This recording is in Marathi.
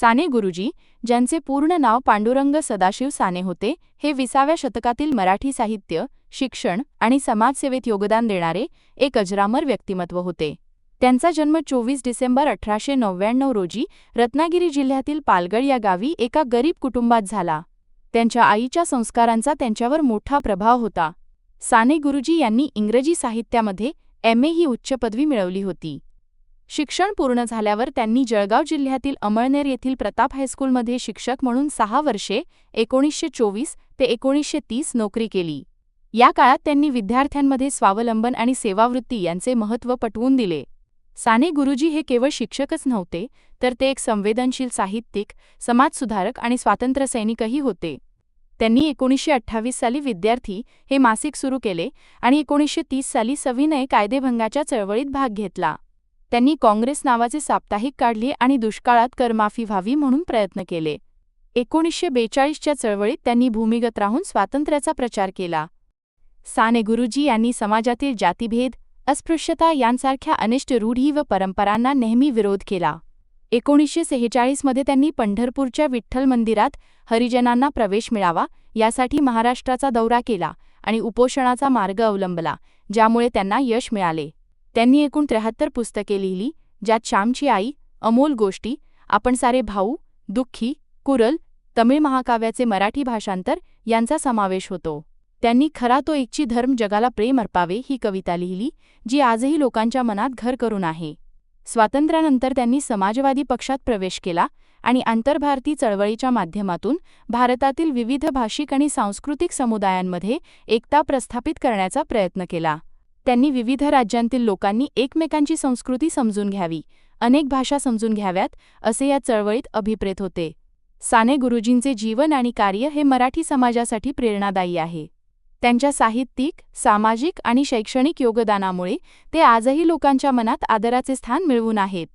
साने गुरुजी ज्यांचे पूर्ण नाव पांडुरंग सदाशिव साने होते हे विसाव्या शतकातील मराठी साहित्य शिक्षण आणि समाजसेवेत योगदान देणारे एक अजरामर व्यक्तिमत्व होते. त्यांचा जन्म चोवीस डिसेंबर अठराशे नव्याण्णव रोजी रत्नागिरी जिल्ह्यातील पालगड या गावी एका गरीब कुटुंबात झाला. त्यांच्या आईच्या संस्कारांचा त्यांच्यावर मोठा प्रभाव होता. साने गुरुजी यांनी इंग्रजी साहित्यामध्ये एम ए ही उच्च पदवी मिळवली होती. शिक्षण पूर्ण झाल्यावर त्यांनी जळगाव जिल्ह्यातील अमळनेर येथील प्रताप हायस्कूलमध्ये शिक्षक म्हणून सहा वर्षे एकोणीसशे चोवीस ते एकोणीसशे तीस नोकरी केली. या काळात त्यांनी विद्यार्थ्यांमध्ये स्वावलंबन आणि सेवावृत्ती यांचे महत्त्व पटवून दिले. साने गुरुजी हे केवळ शिक्षकच नव्हते तर ते एक संवेदनशील साहित्यिक समाजसुधारक आणि स्वातंत्र्यसैनिकही होते. त्यांनी एकोणीसशे अठ्ठावीस साली विद्यार्थी हे मासिक सुरू केले आणि एकोणीसशे तीस साली सविनय कायदेभंगाच्या चळवळीत भाग घेतला. त्यांनी काँग्रेस नावाचे साप्ताहिक काढले आणि दुष्काळात करमाफी व्हावी म्हणून प्रयत्न केले. एकोणीसशे बेचाळीसच्या चळवळीत त्यांनी भूमिगत राहून स्वातंत्र्याचा प्रचार केला. साने गुरुजी यांनी समाजातील जातीभेद अस्पृश्यता यांसारख्या अनिष्ट रूढी व परंपरांना नेहमी विरोध केला. एकोणीसशे सेहेचाळीसमध्ये त्यांनी पंढरपूरच्या विठ्ठल मंदिरात हरिजनांना प्रवेश मिळावा यासाठी महाराष्ट्राचा दौरा केला आणि उपोषणाचा मार्ग अवलंबला ज्यामुळे त्यांना यश मिळाले. त्यांनी एकूण त्र्याहत्तर पुस्तके लिहिली ज्यात श्यामची आई अमोल गोष्टी आपण सारे भाऊ दुःखी कुरल तमिळ महाकाव्याचे मराठी भाषांतर यांचा समावेश होतो. त्यांनी खरा तो एकची धर्म जगाला प्रेम अर्पावे ही कविता लिहिली जी आजही लोकांच्या मनात घर करून आहे. स्वातंत्र्यानंतर त्यांनी समाजवादी पक्षात प्रवेश केला आणि आंतरभारती चळवळीच्या माध्यमातून भारतातील विविध भाषिक आणि सांस्कृतिक समुदायांमध्ये एकता प्रस्थापित करण्याचा प्रयत्न केला. त्यांनी विविध राज्यांतील लोकांनी एकमेकांची संस्कृती समजून घ्यावी अनेक भाषा समजून घ्याव्यात असे या चळवळीत अभिप्रेत होते. साने गुरुजींचे जीवन आणि कार्य हे मराठी समाजासाठी प्रेरणादायी आहे. त्यांच्या साहित्यिक सामाजिक आणि शैक्षणिक योगदानामुळे ते आजही लोकांच्या मनात आदराचे स्थान मिळवून आहेत.